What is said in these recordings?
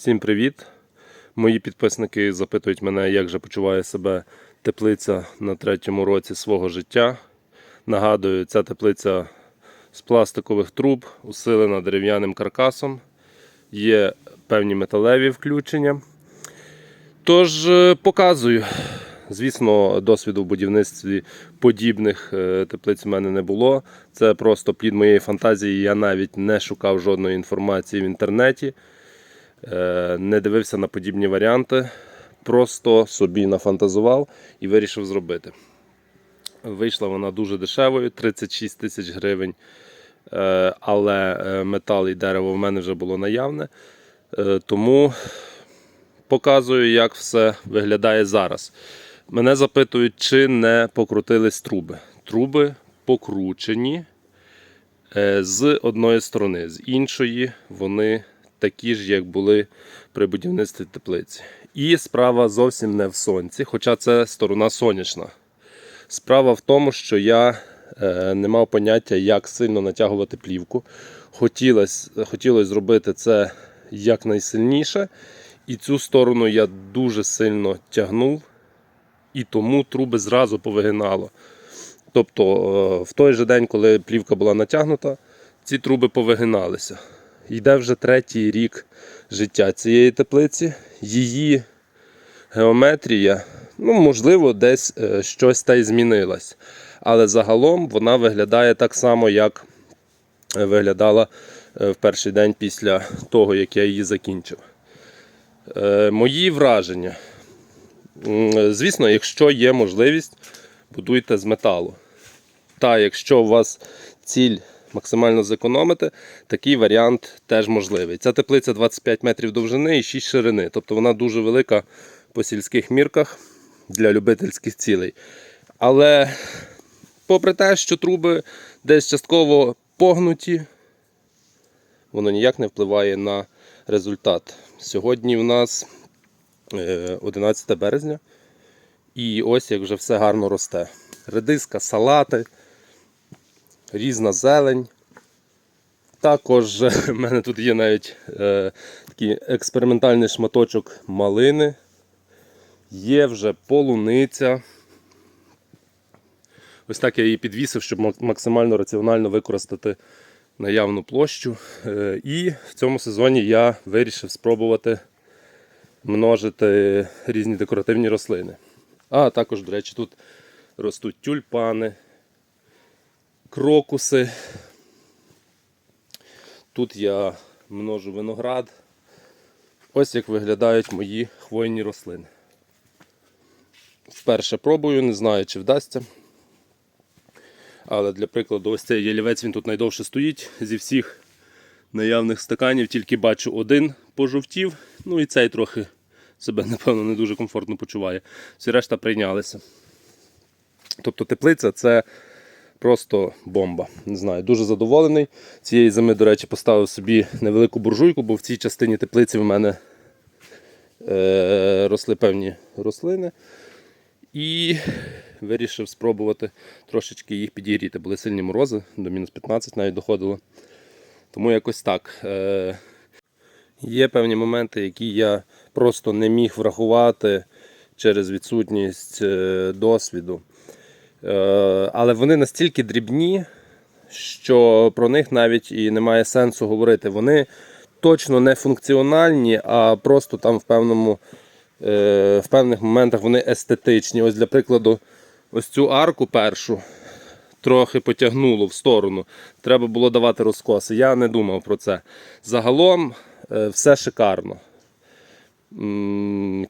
Всім привіт! Мої підписники запитують мене, як же почуває себе теплиця на третьому році свого життя. Нагадую, ця теплиця з пластикових труб, усилена дерев'яним каркасом. Є певні металеві включення. Тож е, показую. Звісно, досвіду в будівництві подібних е, теплиць в мене не було. Це просто плід моєї фантазії. Я навіть не шукав жодної інформації в інтернеті. Е, не дивився на подібні варіанти, просто собі нафантазував і вирішив зробити. Вийшла вона дуже дешевою 36 тисяч гривень. Е, Але е, метал і дерево в мене вже було наявне. Тому показую, як все виглядає зараз. Мене запитують, чи не покрутились труби. Труби покручені з одної сторони, з іншої вони такі ж, як були при будівництві теплиці. І справа зовсім не в сонці, хоча це сторона сонячна. Справа в тому, що я е, не мав поняття, як сильно натягувати плівку. Хотілося хотілося зробити це якнайсильніше. І цю сторону я дуже сильно тягнув, і тому труби зразу повигинало. Тобто, е, в той же день, коли плівка була натягнута, ці труби повигиналися. Йде вже третій рік життя цієї теплиці. Її геометрія, ну, можливо, десь е, щось та й змінилось. Але загалом вона виглядає так само, як е, виглядала е, в перший день після того, як я її закінчив. Мої враження. Звісно, якщо є можливість, будуйте з металу. Та якщо у вас ціль максимально зекономити, такий варіант теж можливий. Ця теплиця 25 метрів довжини і 6 ширини. Тобто вона дуже велика по сільських мірках для любительських цілей. Але попри те, що труби десь частково погнуті, воно ніяк не впливає на результат. Сьогодні у нас е, 11 березня. І ось як вже все гарно росте. Редиска, салати, різна зелень. Також в мене тут є навіть е, такий експериментальний шматочок малини. Є вже полуниця. Ось так я її підвісив, щоб максимально раціонально використати наявну площу. Е, І в цьому сезоні я вирішив спробувати множити різні декоративні рослини. А також, до речі, тут ростуть тюльпани, крокуси. Тут я множу виноград. Ось як виглядають мої хвойні рослини. Вперше пробую, не знаю, чи вдасться. Але для прикладу, ось цей ялівець він тут найдовше стоїть зі всіх наявних стаканів, тільки бачу один пожовтів. Ну і цей трохи себе, напевно, не дуже комфортно почуває. Всі решта прийнялися. Тобто теплиця це просто бомба. Не знаю, дуже задоволений. Цієї зими, до речі, поставив собі невелику буржуйку, бо в цій частині теплиці в мене е, росли певні рослини. І вирішив спробувати трошечки їх підігріти. Були сильні морози, до мінус 15 навіть доходило. Тому якось так. Е, Є певні моменти, які я просто не міг врахувати через відсутність е, досвіду. Е, Але вони настільки дрібні, що про них навіть і немає сенсу говорити. Вони точно не функціональні, а просто там в певному, е, в певних моментах вони естетичні. Ось для прикладу, ось цю арку першу трохи потягнуло в сторону. Треба було давати розкоси. Я не думав про це. Загалом е, все шикарно.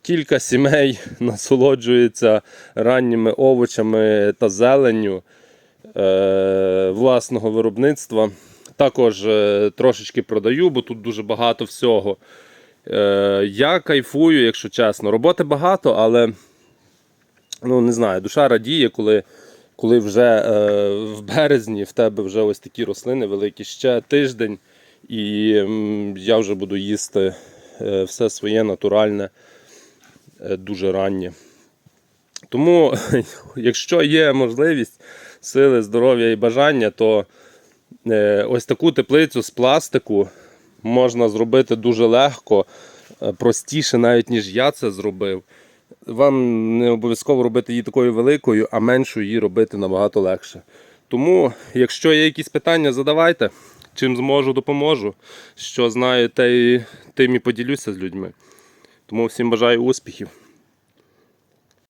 Кілька сімей насолоджується ранніми овочами та зеленню е, власного виробництва. Також е, трошечки продаю, бо тут дуже багато всього. Е, я кайфую, якщо чесно. Роботи багато, але ну, не знаю, душа радіє, коли, коли вже в березні в тебе вже ось такі рослини великі, ще тиждень, і я вже буду їсти все своє натуральне, е, дуже раннє. Тому, якщо є можливість, сили, здоров'я і бажання, то е, ось таку теплицю з пластику можна зробити дуже легко. е, простіше, навіть ніж я це зробив. Вам не обов'язково робити її такою великою, а меншу її робити набагато легше. Тому, якщо є якісь питання, задавайте. Чим зможу, допоможу. Що знаю, те тим і поділюся з людьми. Тому всім бажаю успіхів.